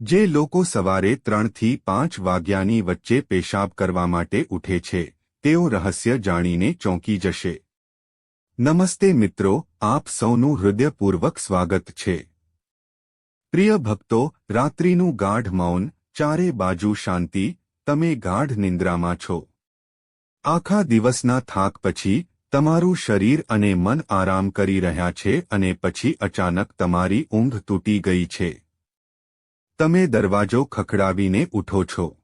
જે લોકો સવારે ત્રણથી પાંચ વાગ્યાની વચ્ચે પેશાબ કરવા માટે ઉઠે છે, તેઓ રહસ્ય જાણીને ચોંકી જશે. નમસ્તે મિત્રો, આપ સૌનું હૃદયપૂર્વક સ્વાગત છે. પ્રિય ભક્તો, રાત્રિનું ગાઢ મૌન, ચારે બાજુ શાંતિ, તમે ગાઢ નિંદ્રામાં છો. આખા દિવસના થાક પછી, તમારું શરીર અને મન આરામ કરી રહ્યા છે અને પછી અચાનક તમારી ઊંઘ તૂટી ગઈ છે. તમે દરવાજો ખખડાવીને ઉઠો છો.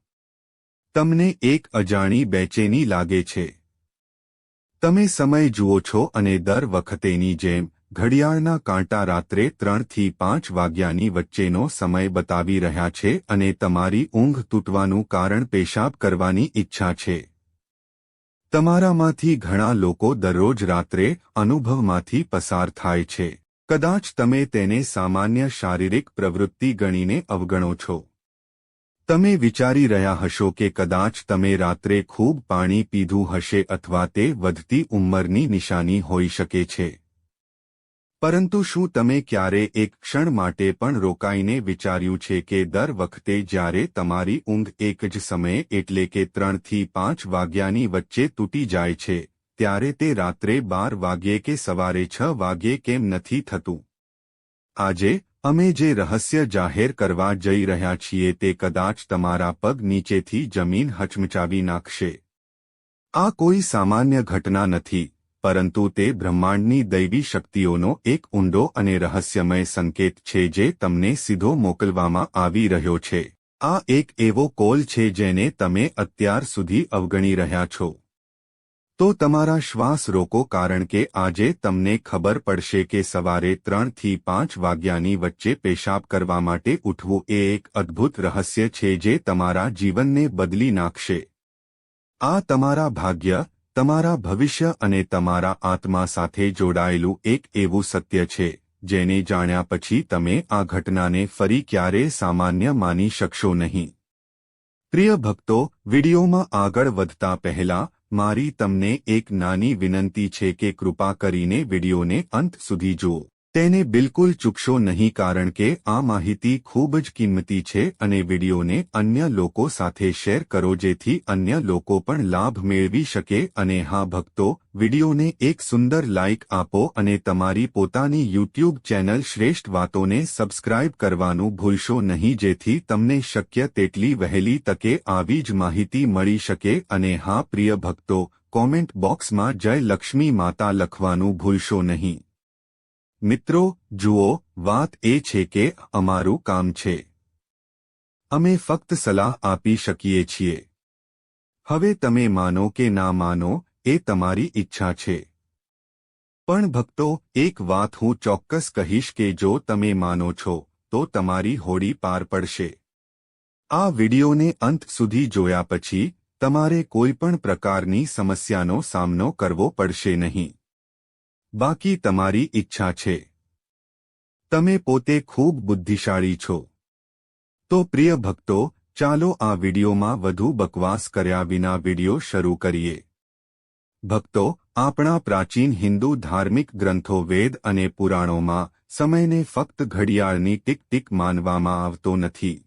તમને એક અજાણી બેચેની લાગે છે. તમે સમય જુઓ છો અને દર વખતેની જેમ, ઘડિયાળના કાંટા રાત્રે ત્રણથી પાંચ વાગ્યાની વચ્ચેનો સમય બતાવી રહ્યા છે અને તમારી ઊંઘ તૂટવાનું કારણ પેશાબ કરવાની ઈચ્છા છે. તમારામાંથી ઘણા લોકો દરરોજ રાત્રે અનુભવમાંથી પસાર થાય છે. કદાચ તમે તેને સામાન્ય શારીરિક પ્રવૃત્તિ ગણીને અવગણો છો. તમે વિચારી રહ્યા હશો કે કદાચ તમે રાત્રે ખૂબ પાણી પીધું હશે અથવા તે વધતી ઉંમરની નિશાની હોઈ શકે છે. પરંતુ શું તમે ક્યારે એક ક્ષણ માટે પણ રોકાઈને વિચાર્યું છે કે દર વખતે જ્યારે તમારી ઊંઘ એક જ સમયે એટલે કે ત્રણથી પાંચ વાગ્યાની વચ્ચે તૂટી જાય છે? ત્યારે તે રાત્રે બાર વાગ્યે કે સવારે છ વાગ્યે કેમ નથી થતું? આજે, અમે જે રહસ્ય જાહેર કરવા જઈ રહ્યા છીએ તે કદાચ તમારા પગ નીચેથી જમીન હચમચાવી નાખશે. આ કોઈ સામાન્ય ઘટના નથી, પરંતુ તે બ્રહ્માંડની દૈવી શક્તિઓનો એક ઊંડો અને રહસ્યમય સંકેત છે જે તમને સીધો મોકલવામાં આવી રહ્યો છે. આ એક એવો કોલ છે જેને તમે અત્યાર સુધી અવગણી રહ્યા છો. તો તમારા શ્વાસ રોકો કારણ કે આજે તમને ખબર પડશે કે સવારે ત્રણથી પાંચ વાગ્યાની વચ્ચે પેશાબ કરવા માટે ઉઠવું એ એક અદ્ભુત રહસ્ય છે જે તમારા જીવનને બદલી નાખશે. આ તમારા ભાગ્ય, તમારા ભવિષ્ય અને તમારા આત્મા સાથે જોડાયેલું એક એવું સત્ય છે, જેને જાણ્યા પછી તમે આ ઘટનાને ફરી ક્યારે સામાન્ય માની શકશો નહીં. પ્રિય ભક્તો, વિડીયોમાં આગળ વધતા પહેલા મારી તમને એક નાની વિનંતી છે કે કૃપા કરીને વિડીયોને અંત સુધી જુઓ. તેને બિલકુલ ચૂકશો નહીં કારણ કે આ માહિતી ખૂબ જ કિંમતી છે અને વિડીયોને અન્ય લોકો સાથે શેર કરો જેથી અન્ય લોકો પણ લાભ મેળવી શકે અને હા ભક્તો, વિડીયોને એક સુંદર લાઇક આપો અને તમારી પોતાની યુટ્યુબ ચેનલ શ્રેષ્ઠ વાતોને સબસ્ક્રાઇબ કરવાનું ભૂલશો નહીં જેથી તમને શક્ય તેટલી વહેલી તકે આવી જ માહિતી મળી શકે અને હા પ્રિય ભક્તો, કોમેન્ટ બોક્સમાં જય લક્ષ્મી માતા લખવાનું ભૂલશો નહીં. મિત્રો જુઓ વાત એ છે કે અમારું કામ છે અમે ફક્ત સલાહ આપી શકીએ છીએ હવે તમે માનો કે ના માનો એ તમારી ઈચ્છા છે પણ ભક્તો એક વાત હું ચોક્કસ કહીશ કે જો તમે માનો છો તો તમારી હોડી પાર પડશે આ વિડિયોને અંત સુધી જોયા પછી તમારે કોઈ પણ પ્રકારની સમસ્યાનો સામનો કરવો પડશે નહીં બાકી તમારી ઈચ્છા છે. તમે પોતે ખૂબ બુદ્ધિશાળી છો. તો પ્રિય ભક્તો, ચાલો આ વિડીયોમાં વધુ બકવાસ કર્યા વિના વીડિયો શરૂ કરીએ. ભક્તો, આપણા પ્રાચીન હિન્દુ ધાર્મિક ગ્રંથો વેદ અને પુરાણોમાં સમયને ફક્ત ઘડિયાળની ટીક ટીક માનવામાં આવતો નથી.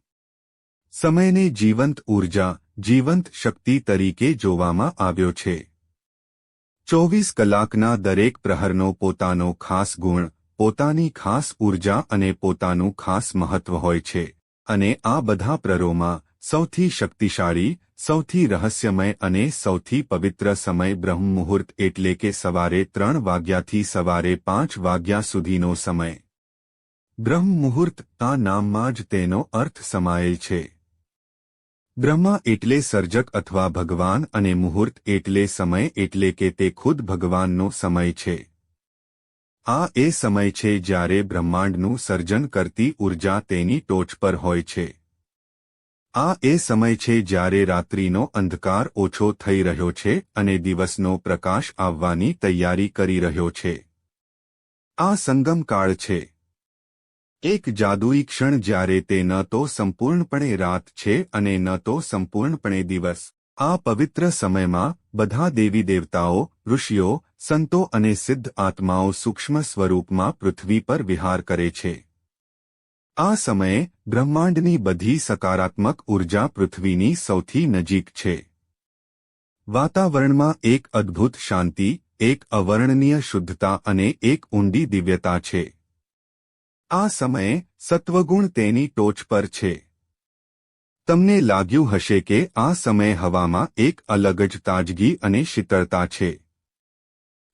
સમયને જીવંત ઊર્જા જીવંત શક્તિ તરીકે જોવામાં આવ્યો છે. ચોવીસ કલાકના દરેક પ્રહરનો પોતાનો ખાસ ગુણ, પોતાની ખાસ ઊર્જા અને પોતાનું ખાસ મહત્વ હોય છે. અને આ બધા પ્રરોમાં સૌથી શક્તિશાળી, સૌથી રહસ્યમય અને સૌથી પવિત્ર સમય બ્રહ્મ મુહૂર્ત એટલે કે સવારે ત્રણ વાગ્યાથી સવારે પાંચ વાગ્યા સુધીનો સમય. બ્રહ્મ મુહૂર્ત આ નામમાં જ તેનો અર્થ સમાયેલ છે. બ્રહ્મા એટલે સર્જક અથવા ભગવાન અને મુહૂર્ત એટલે સમય એટલે કે તે ખુદ ભગવાનનો સમય છે. આ એ સમય છે જ્યારે બ્રહ્માંડનું સર્જન કરતી ઊર્જા તેની ટોચ પર હોય છે. આ એ સમય છે જ્યારે રાત્રિનો અંધકાર ઓછો થઈ રહ્યો છે અને દિવસનો પ્રકાશ આવવાની તૈયારી કરી રહ્યો છે. આ સંગમકાળ છે. એક જાદુઈ ક્ષણ જ્યારે તે ન તો સંપૂર્ણપણે રાત છે અને ન તો સંપૂર્ણપણે દિવસ. આ પવિત્ર સમયમાં બધા દેવી દેવતાઓ, ઋષિઓ, સંતો અને સિદ્ધ આત્માઓ સૂક્ષ્મ સ્વરૂપમાં પૃથ્વી પર વિહાર કરે છે. આ સમયે બ્રહ્માંડની બધી સકારાત્મક ઊર્જા પૃથ્વીની સૌથી નજીક છે. વાતાવરણમાં એક અદ્ભુત શાંતિ, એક અવર્ણનીય શુદ્ધતા અને એક ઊંડી દિવ્યતા છે. આ સમયે સત્વગુણ તેની ટોચ પર છે. તમને લાગ્યું હશે કે આ સમય હવામાં એક અલગ જ તાજગી અને શીતળતા છે.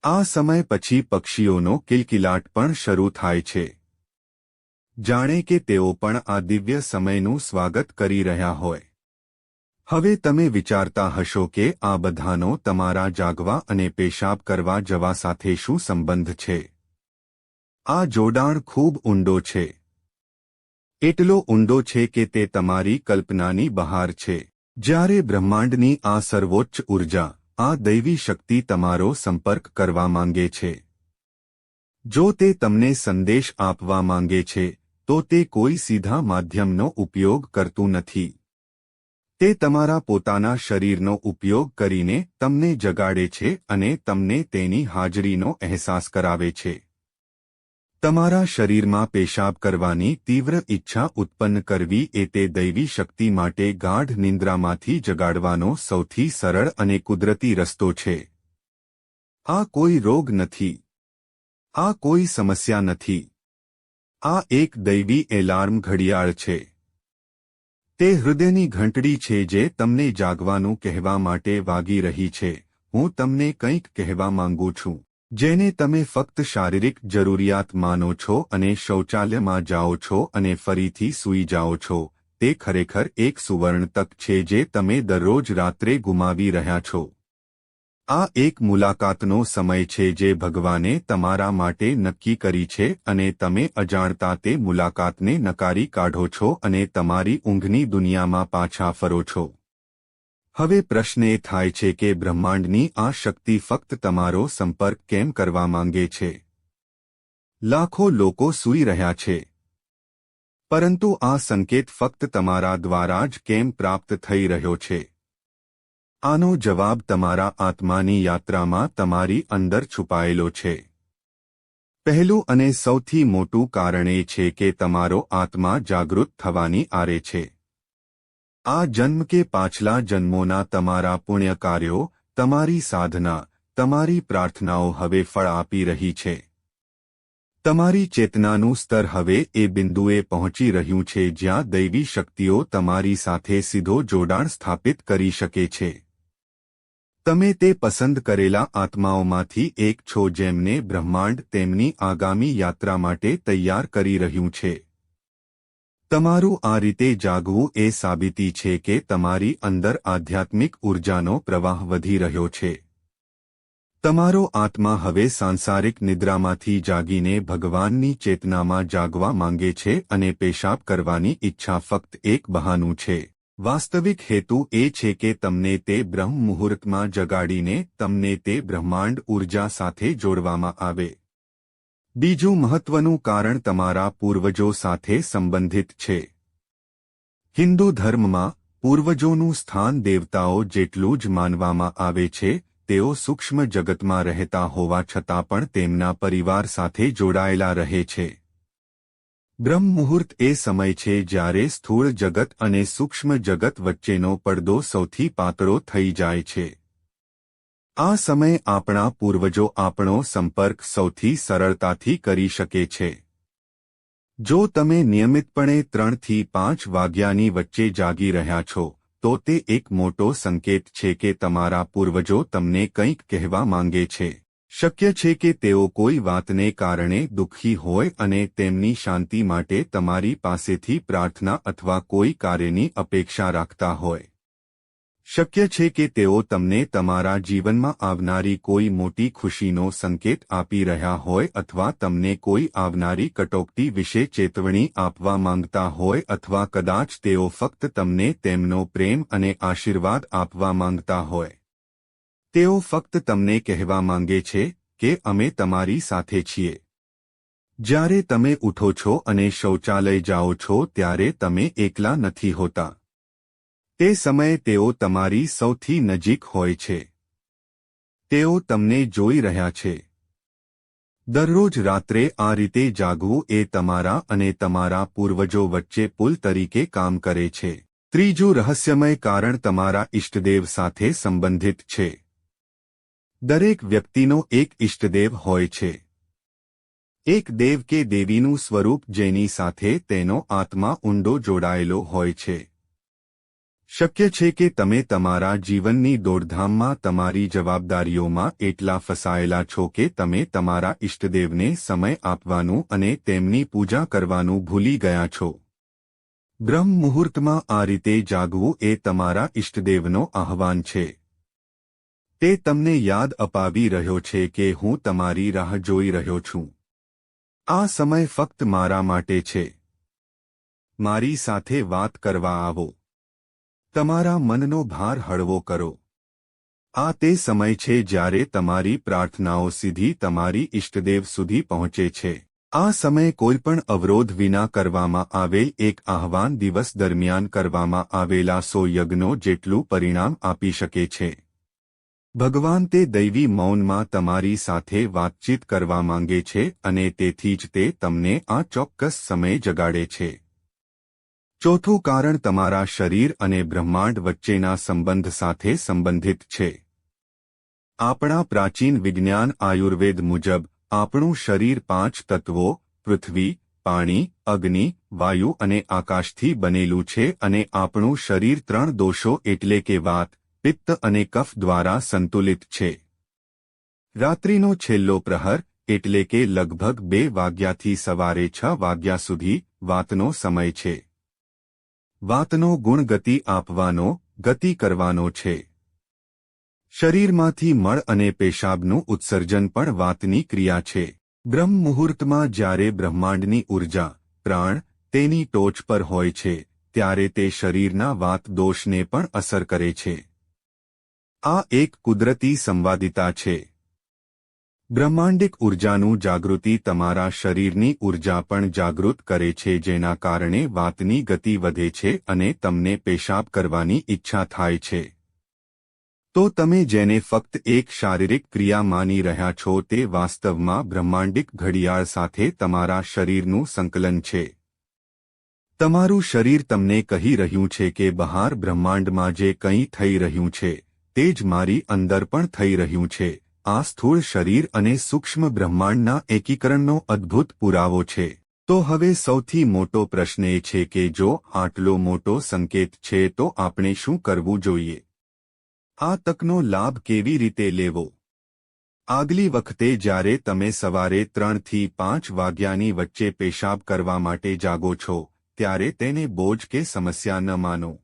આ સમય પછી પક્ષીઓનો કિલકિલાટ પણ શરૂ થાય છે. જાણે કે તેઓ પણ આ દિવ્ય સમયનું સ્વાગત કરી રહ્યા હોય. હવે તમે વિચારતા હશો કે આ બધાનો તમારા જાગવા અને પેશાબ કરવા જવા સાથે શું સંબંધ છે? આ જોડાણ ખૂબ ઊંડો છે. એટલો ઊંડો છે કે તે તમારી કલ્પનાની બહાર છે. જ્યારે બ્રહ્માંડની આ સર્વોચ્ચ ઊર્જા, આ દૈવી શક્તિ તમારો સંપર્ક કરવા માંગે છે. જો તે તમને સંદેશ આપવા માંગે છે, તો તે કોઈ સીધા માધ્યમનો ઉપયોગ કરતું નથી. તે તમારા પોતાના શરીરનો ઉપયોગ કરીને તમને જગાડે છે અને તમને તેની હાજરીનો અહેસાસ કરાવે છે. તમારા શરીરમાં પેશાબ કરવાની તીવ્ર ઈચ્છા ઉત્પન્ન કરવી એ તે દૈવી શક્તિ માટે ગાઢ નિંદ્રામાંથી જગાડવાનો સૌથી સરળ અને કુદરતી રસ્તો છે. આ કોઈ રોગ નથી. આ કોઈ સમસ્યા નથી. આ એક દૈવી એલાર્મ ઘડિયાળ છે. તે હૃદયની ઘંટડી છે જે તમને જાગવાનું કહેવા માટે વાગી રહી છે. હું તમને કંઈક કહેવા માંગુ છું. જેને તમે ફક્ત શારીરિક જરૂરિયાત માનો છો અને શૌચાલયમાં જાઓ છો અને ફરીથી સૂઈ જાઓ છો, તે ખરેખર એક સુવર્ણ તક છે જે તમે દરરોજ રાત્રે ગુમાવી રહ્યા છો. આ એક મુલાકાતનો સમય છે જે ભગવાને તમારા માટે નક્કી કરી છે અને તમે અજાણતા તે મુલાકાતને નકારી કાઢો છો અને તમારી ઊંઘની દુનિયામાં પાછા ફરો છો. હવે પ્રશ્ન એ થાય છે કે બ્રહ્માંડની આ શક્તિ ફક્ત તમારો સંપર્ક કેમ કરવા માંગે છે? લાખો લોકો સૂઈ રહ્યા છે. પરંતુ આ સંકેત ફક્ત તમારા દ્વારા જ કેમ પ્રાપ્ત થઈ રહ્યો છે? આનો જવાબ તમારા આત્માની યાત્રામાં તમારી અંદર છુપાયેલો છે. પહેલું અને સૌથી મોટું કારણ એ છે કે તમારો આત્મા જાગૃત થવાની આરે છે. આ જન્મ કે પાછલા જન્મોના તમારા પુણ્ય કાર્યો તમારી સાધના, તમારી પ્રાર્થનાઓ હવે ફળ આપી રહી છે. તમારી ચેતનાનું સ્તર હવે એ બિંદુએ પહોંચી રહ્યું છે જ્યાં દૈવી શક્તિઓ તમારી સાથે સીધો જોડાણ સ્થાપિત કરી શકે છે. તમે તે પસંદ કરેલા આત્માઓમાંથી એક છો જેમને બ્રહ્માંડ તેમની આગામી યાત્રા માટે તૈયાર કરી રહ્યું છે. તમારું આ રીતે જાગવું એ સાબિતી છે કે તમારી અંદર આધ્યાત્મિક ઉર્જાનો પ્રવાહ વધી રહ્યો છે. તમારો આત્મા હવે સાંસારિક નિદ્રામાંથી જાગીને ભગવાનની ચેતનામાં જાગવા માંગે છે અને પેશાબ કરવાની ઈચ્છા ફક્ત એક બહાનું છે. વાસ્તવિક હેતુ એ છે કે તમને તે બ્રહ્મ મુહૂર્તમાં જગાડીને તમને તે બ્રહ્માંડ ઊર્જા સાથે જોડવામાં આવે. બીજું મહત્વનું કારણ તમારા પૂર્વજો સાથે સંબંધિત છે. હિન્દુ ધર્મમાં પૂર્વજોનું સ્થાન દેવતાઓ જેટલું જ માનવામાં આવે છે, તેઓ સૂક્ષ્મ જગતમાં રહેતા હોવા છતાં પણ તેમના પરિવાર સાથે જોડાયેલા રહે છે. બ્રહ્મ મુહૂર્ત એ સમય છે જ્યારે સ્થૂળ જગત અને સૂક્ષ્મ જગત વચ્ચેનો પડદો સૌથી પાતળો થઈ જાય છે. આ સમય આપણા પૂર્વજો આપણો સંપર્ક સૌથી સરળતાથી કરી શકે છે. જો તમે નિયમિતપણે ત્રણથી પાંચ વાગ્યાની વચ્ચે જાગી રહ્યા છો, તો તે એક મોટો સંકેત છે કે તમારા પૂર્વજો તમને કંઈક કહેવા માંગે છે. શક્ય છે કે તેઓ કોઈ વાતને કારણે દુઃખી હોય અને તેમની શાંતિ માટે તમારી પાસેથી પ્રાર્થના અથવા કોઈ કાર્યની અપેક્ષા રાખતા હોય. શક્ય છે કે તેઓ તમને તમારા જીવનમાં આવનારી કોઈ મોટી ખુશીનો સંકેત આપી રહ્યા હોય અથવા તમને કોઈ આવનારી કટોકટી વિશે ચેતવણી આપવા માંગતા હોય અથવા કદાચ તેઓ ફક્ત તમને તેમનો પ્રેમ અને આશીર્વાદ આપવા માંગતા હોય. તેઓ ફક્ત તમને કહેવા માંગે છે કે અમે તમારી સાથે છીએ. જ્યારે તમે ઉઠો છો અને શૌચાલય જાઓ છો ત્યારે તમે એકલા નથી હોતા. તે સમયે તેઓ તમારી સૌથી નજીક હોય છે. તેઓ તમને જોઈ રહ્યા છે. દરરોજ રાત્રે આ રીતે જાગવું એ તમારા અને તમારા પૂર્વજો વચ્ચે પુલ તરીકે કામ કરે છે. ત્રીજું રહસ્યમય કારણ તમારા ઇષ્ટદેવ સાથે સંબંધિત છે. દરેક વ્યક્તિનો એક ઇષ્ટદેવ હોય છે. એક દેવ કે દેવીનું સ્વરૂપ જેની સાથે તેનો આત્મા ઊંડો જોડાયેલો હોય છે. શક્ય છે કે તમે તમારા જીવનની દોડધામમાં તમારી જવાબદારીઓમાં એટલા ફસાયેલા છો કે તમે તમારા ઇષ્ટદેવને સમય આપવાનું અને તેમની પૂજા કરવાનું ભૂલી ગયા છો. બ્રહ્મ મુહૂર્તમાં આ રીતે જાગવું એ તમારા ઇષ્ટદેવનો આહવાન છે. તે તમને યાદ અપાવી રહ્યો છે કે હું તમારી રાહ જોઈ રહ્યો છું. આ સમય ફક્ત મારા માટે છે. મારી સાથે વાત કરવા આવો. તમારા મનનો ભાર હળવો કરો. આ તે સમય છે જ્યારે તમારી પ્રાર્થનાઓ સીધી તમારી ઇષ્ટદેવ સુધી પહોંચે છે. આ સમય કોઈપણ અવરોધ વિના કરવામાં આવેલ એક આહવાન દિવસ દરમિયાન કરવામાં આવેલા સો યજ્ઞો જેટલું પરિણામ આપી શકે છે. ભગવાન તે દૈવી મૌનમાં તમારી સાથે વાતચીત કરવા માંગે છે અને તેથી જ તે તમને આ ચોક્કસ સમય જગાડે છે. ચોથું કારણ તમારા શરીર અને બ્રહ્માંડ વચ્ચેના સંબંધ સાથે સંબંધિત છે. આપણા પ્રાચીન વિજ્ઞાન આયુર્વેદ મુજબ, આપણું શરીર પાંચ તત્વો, પૃથ્વી, પાણી, અગ્નિ, વાયુ અને આકાશથી બનેલું છે અને આપણું શરીર ત્રણ દોષો એટલે કે વાત, પિત્ત અને કફ દ્વારા સંતુલિત છે. રાત્રિનો છેલ્લો પ્રહર, એટલે કે લગભગ બે વાગ્યાથી સવારે છ વાગ્યા સુધી, વાતનો સમય છે. વાતનો ગુણ ગતિ આપવાનો, ગતિ કરવાનો છે. શરીરમાંથી મળ અને પેશાબનું ઉત્સર્જન પણ વાતની ક્રિયા છે. બ્રહ્મ મુહૂર્તમાં જ્યારે બ્રહ્માંડની ઊર્જા, પ્રાણ, તેની ટોચ પર હોય છે, ત્યારે તે શરીરના વાત દોષને પણ અસર કરે છે. આ એક કુદરતી સંવાદિતા છે. બ્રહ્માંડિક ઉર્જાનું જાગૃતિ તમારા શરીરની ઊર્જા પણ જાગૃત કરે છે, જેના કારણે વાતની ગતિ વધે છે અને તમને પેશાબ કરવાની ઈચ્છા થાય છે. તો તમે જેને ફક્ત એક શારીરિક ક્રિયા માની રહ્યા છો તે વાસ્તવમાં બ્રહ્માંડિક ઘડિયાળ સાથે તમારા શરીરનું સંકલન છે. તમારું શરીર તમને કહી રહ્યું છે કે બહાર બ્રહ્માંડમાં જે કંઈ થઈ રહ્યું છે, તે જ મારી અંદર પણ થઈ રહ્યું છે. આ સ્થૂળ શરીર અને સૂક્ષ્મ બ્રહ્માંડના એકીકરણનો અદ્ભુત પુરાવો છે. તો હવે સૌથી મોટો પ્રશ્ન એ છે કે જો આટલો મોટો સંકેત છે તો આપણે શું કરવું જોઈએ? આ તકનો લાભ કેવી રીતે લેવો? આગલી વખતે જ્યારે તમે સવારે ત્રણથી પાંચ વાગ્યાની વચ્ચે પેશાબ કરવા માટે જાગો છો, ત્યારે તેને બોજ કે સમસ્યા ન માનો.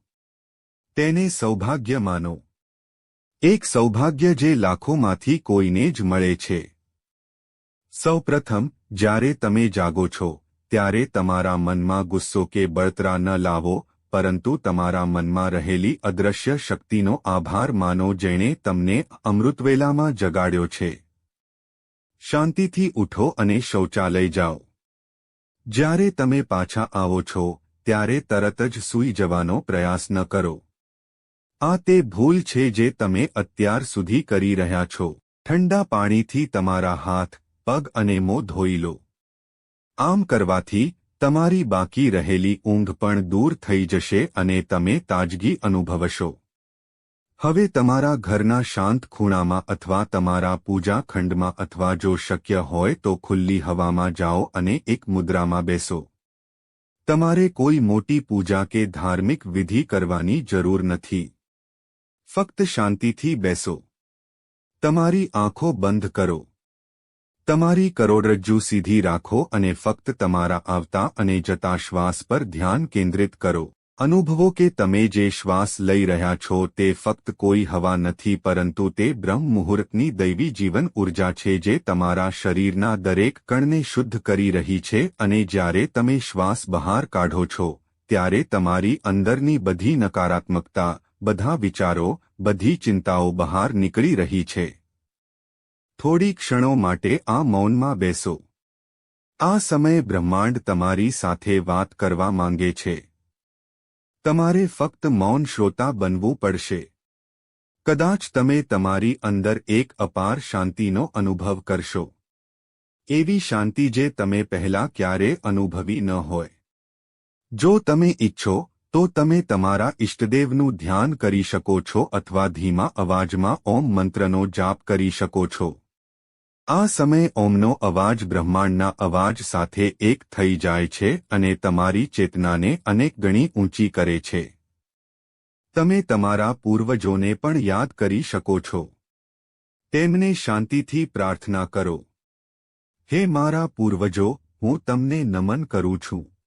તેને સૌભાગ્ય માનો. એક સૌભાગ્ય જે લાખોમાંથી કોઈને જ મળે છે. સૌપ્રથમ, જ્યારે તમે જાગો છો, ત્યારે તમારા મનમાં ગુસ્સો કે બળતરા ન લાવો, પરંતુ તમારા મનમાં રહેલી અદ્રશ્ય શક્તિનો આભાર માનો જેણે તમને અમૃતવેલામાં જગાડ્યો છે. શાંતિથી ઉઠો અને શૌચાલય જાઓ. જ્યારે તમે પાછા આવો છો, ત્યારે તરત જ સૂઈ જવાનો પ્રયાસ ન કરો. આ તે ભૂલ છે જે તમે અત્યાર સુધી કરી રહ્યા છો. ઠંડા પાણીથી તમારા હાથ, પગ અને મોં ધોઈ લો. આમ કરવાથી તમારી બાકી રહેલી ઊંઘ પણ દૂર થઈ જશે અને તમે તાજગી અનુભવશો. હવે તમારા ઘરના શાંત ખૂણામાં અથવા તમારા પૂજા ખંડમાં અથવા જો શક્ય હોય તો ખુલ્લી હવામાં જાઓ અને એક મુદ્રામાં બેસો. તમારે કોઈ મોટી પૂજા કે ધાર્મિક વિધિ કરવાની જરૂર નથી. ફક્ત શાંતિથી બેસો. તમારી આંખો બંધ કરો. તમારી કરોડરજ્જુ સીધી રાખો અને ફક્ત તમારા આવતા અને જતા શ્વાસ પર ધ્યાન કેન્દ્રિત કરો. અનુભવો કે તમે જે શ્વાસ લઈ રહ્યા છો તે ફક્ત કોઈ હવા નથી પરંતુ તે બ્રહ્મ મુહૂર્તની દૈવી જીવન ઊર્જા છે જે તમારા શરીરના દરેક કણને શુદ્ધ કરી રહી છે અને જ્યારે તમે શ્વાસ બહાર કાઢો છો, ત્યારે તમારી અંદરની બધી નકારાત્મકતા બધા વિચારો, બધી ચિંતાઓ બહાર નીકળી રહી છે. થોડી ક્ષણો માટે આ મૌનમાં બેસો. આ સમયે બ્રહ્માંડ તમારી સાથે વાત કરવા માંગે છે. તમારે ફક્ત મૌન શ્રોતા બનવું પડશે. કદાચ તમે તમારી અંદર એક અપાર શાંતિનો અનુભવ કરશો. એવી શાંતિ જે તમે પહેલા ક્યારે અનુભવી ન હોય. જો તમે ઈચ્છો તો તમે તમારા ઇષ્ટદેવનું ધ્યાન કરી શકો છો અથવા ધીમા અવાજમાં ઓમ મંત્રનો જાપ કરી શકો છો. આ સમયે ઓમનો અવાજ બ્રહ્માંડના અવાજ સાથે એક થઈ જાય છે અને તમારી ચેતનાને અનેક ગણી ઊંચી કરે છે. તમે તમારા પૂર્વજોને પણ યાદ કરી શકો છો. તેમને શાંતિથી પ્રાર્થના કરો. હે મારા પૂર્વજો, હું તમને નમન કરું છું.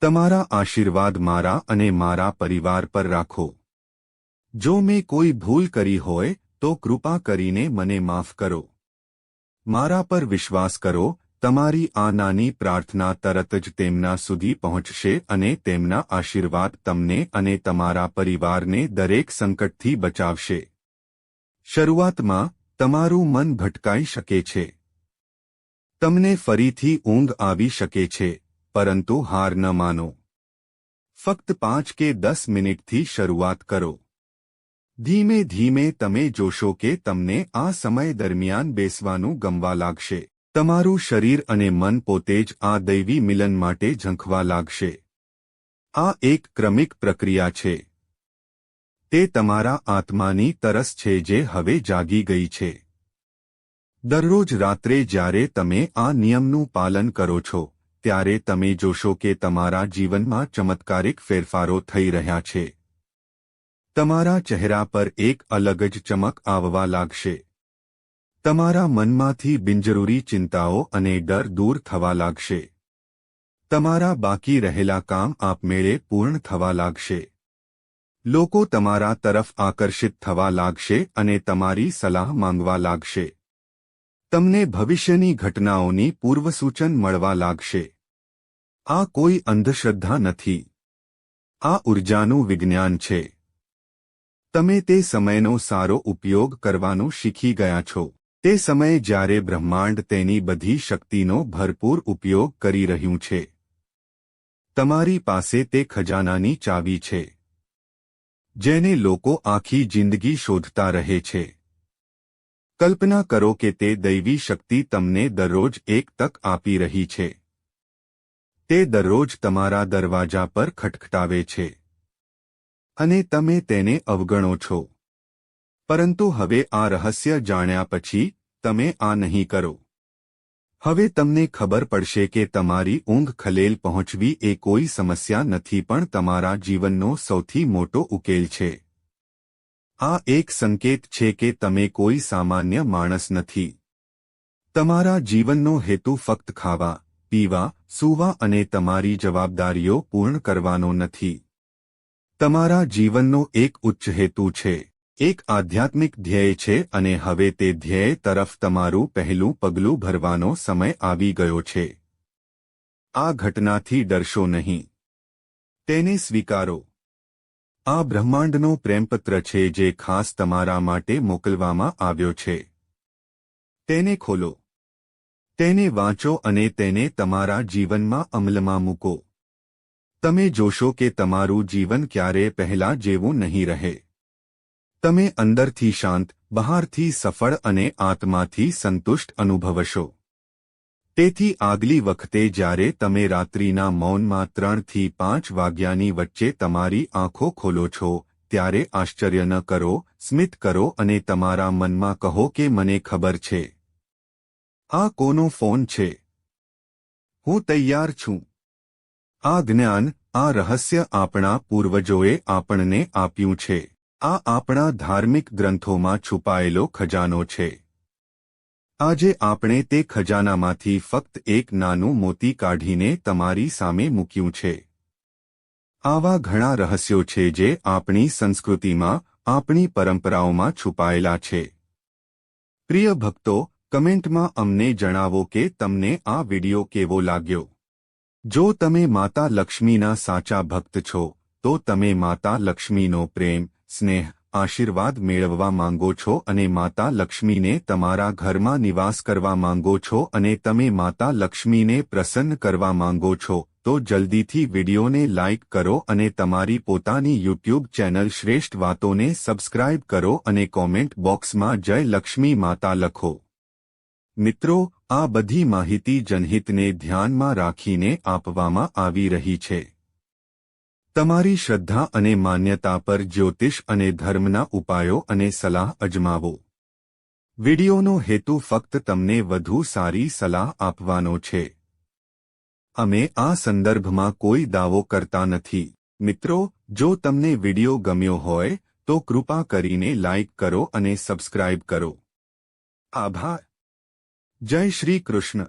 તમારા આશીર્વાદ મારા અને મારા પરિવાર પર રાખો. જો મેં કોઈ ભૂલ કરી હોય, તો કૃપા કરીને મને માફ કરો. મારા પર વિશ્વાસ કરો, તમારી આ નાની પ્રાર્થના તરત જ તેમના સુધી પહોંચશે અને તેમના આશીર્વાદ તમને અને તમારા પરિવારને દરેક સંકટથી બચાવશે. શરૂઆતમાં, તમારું મન ભટકાઈ શકે છે. તમને ફરીથી ઊંઘ આવી શકે છે. પરંતુ હાર ન માનો. ફક્ત પાંચ કે દસ મિનિટથી શરૂઆત કરો. ધીમે ધીમે તમે જોશો કે તમને આ સમય દરમિયાન બેસવાનું ગમવા લાગશે. તમારું શરીર અને મન પોતે જ આ દૈવી મિલન માટે ઝંખવા લાગશે. આ એક ક્રમિક પ્રક્રિયા છે. તે તમારા આત્માની તરસ છે જે હવે જાગી ગઈ છે. દરરોજ રાત્રે જ્યારે તમે આ નિયમનું પાલન કરો છો ત્યારે તમે જોશો કે તમારા જીવનમાં ચમત્કારિક ફેરફારો થઈ રહ્યા છે. તમારા ચહેરા પર એક અલગ જ ચમક આવવા લાગશે. તમારા મનમાંથી બિનજરૂરી ચિંતાઓ અને ડર દૂર થવા લાગશે. તમારા બાકી રહેલા કામ આપમેળે પૂર્ણ થવા લાગશે. લોકો તમારા તરફ આકર્ષિત થવા લાગશે અને તમારી સલાહ માંગવા લાગશે. તમને ભવિષ્યની ઘટનાઓની પૂર્વસૂચન મળવા લાગશે. આ કોઈ અંધશ્રદ્ધા નથી. આ ઉર્જાનું વિજ્ઞાન છે. તમે તે સમયનો સારો ઉપયોગ કરવાનું શીખી ગયા છો. તે સમયે જ્યારે બ્રહ્માંડ તેની બધી શક્તિનો ભરપૂર ઉપયોગ કરી રહ્યું છે. તમારી પાસે તે ખજાનાની ચાવી છે. જેને લોકો આખી જિંદગી શોધતા રહે છે. કલ્પના કરો કે તે દૈવી શક્તિ તમને દરરોજ એક તક આપી રહી છે. તે દરરોજ તમારા દરવાજા પર ખટખટાવે છે. અને તમે તેને અવગણો છો. પરંતુ હવે આ રહસ્ય જાણ્યા પછી તમે આ નહીં કરો. હવે તમને ખબર પડશે કે તમારી ઊંઘ ખલેલ પહોંચવી એ કોઈ સમસ્યા નથી પણ તમારા જીવનનો સૌથી મોટો ઉકેલ છે. આ એક સંકેત છે કે તમે કોઈ સામાન્ય માણસ નથી. તમારા જીવનનો હેતુ ફક્ત ખાવા, પીવા, સૂવા અને તમારી જવાબદારીઓ પૂર્ણ કરવાનો નથી. તમારા જીવનનો એક ઉચ્ચ હેતુ છે. એક આધ્યાત્મિક ધ્યેય છે અને હવે તે ધ્યેય તરફ તમારું પહેલું પગલું ભરવાનો સમય આવી ગયો છે. આ ઘટનાથી ડરશો નહીં. તેને સ્વીકારો. આ બ્રહ્માંડનો પ્રેમપત્ર છે જે ખાસ તમારા માટે મોકલવામાં આવ્યો છે. તેને ખોલો. તેને વાંચો અને તેને તમારા જીવનમાં અમલમાં મૂકો. તમે જોશો કે તમારું જીવન ક્યારે પહેલા જેવું નહીં રહે. તમે અંદરથી શાંત, બહારથી સફળ અને આત્માથી સંતુષ્ટ અનુભવશો. તેથી આગલી વખતે જ્યારે તમે રાત્રિના મૌનમાં ત્રણથી પાંચ વાગ્યાની વચ્ચે તમારી આંખો ખોલો છો, ત્યારે આશ્ચર્ય ન કરો, સ્મિત કરો અને તમારા મનમાં કહો કે મને ખબર છે. આ કોનો ફોન છે? હું તૈયાર છું. આ જ્ઞાન, આ રહસ્ય આપણા પૂર્વજોએ આપણને આપ્યું છે. આ આપણા ધાર્મિક ગ્રંથોમાં છુપાયેલો ખજાનો છે. આજે આપણે તે ખજાનામાંથી ફક્ત એક નાનું મોતી કાઢીને તમારી સામે મૂક્યું છે. આવા ઘણા રહસ્યો છે જે આપણી સંસ્કૃતિમાં, આપણી પરંપરાઓમાં છુપાયેલા છે. પ્રિય ભક્તો, કમેન્ટમાં અમને જણાવો કે તમને આ વિડિયો કેવો લાગ્યો. જો તમે માતા લક્ષ્મીના સાચા ભક્ત છો, તો તમે માતા લક્ષ્મીનો પ્રેમ, સ્નેહ આશીર્વાદ મેળવવા માંગો છો અને માતા લક્ષ્મીને તમારા ઘરમાં નિવાસ કરવા માંગો છો અને તમે માતા લક્ષ્મીને પ્રસન્ન કરવા માંગો છો, તો જલ્દીથી વિડીયોને લાઇક કરો અને તમારી પોતાની યુટ્યુબ ચેનલ શ્રેષ્ઠ વાતોને સબસ્ક્રાઇબ કરો અને કોમેન્ટ બોક્સમાં જય લક્ષ્મી માતા લખો. મિત્રો, આ બધી માહિતી જનહિતને ધ્યાનમાં રાખીને આપવામાં આવી રહી છે. તમારી શ્રદ્ધા અને માન્યતા પર જ્યોતિષ અને ધર્મના ઉપાયો અને સલાહ અજમાવો. વિડિયોનો હેતુ ફક્ત તમને વધુ સારી સલાહ આપવાનો છે. અમે આ સંદર્ભમાં કોઈ દાવો કરતા નથી. મિત્રો, જો તમને વિડિયો ગમ્યો હોય, તો કૃપા કરીને લાઇક કરો અને સબસ્ક્રાઇબ કરો. આભાર. જય શ્રી કૃષ્ણ.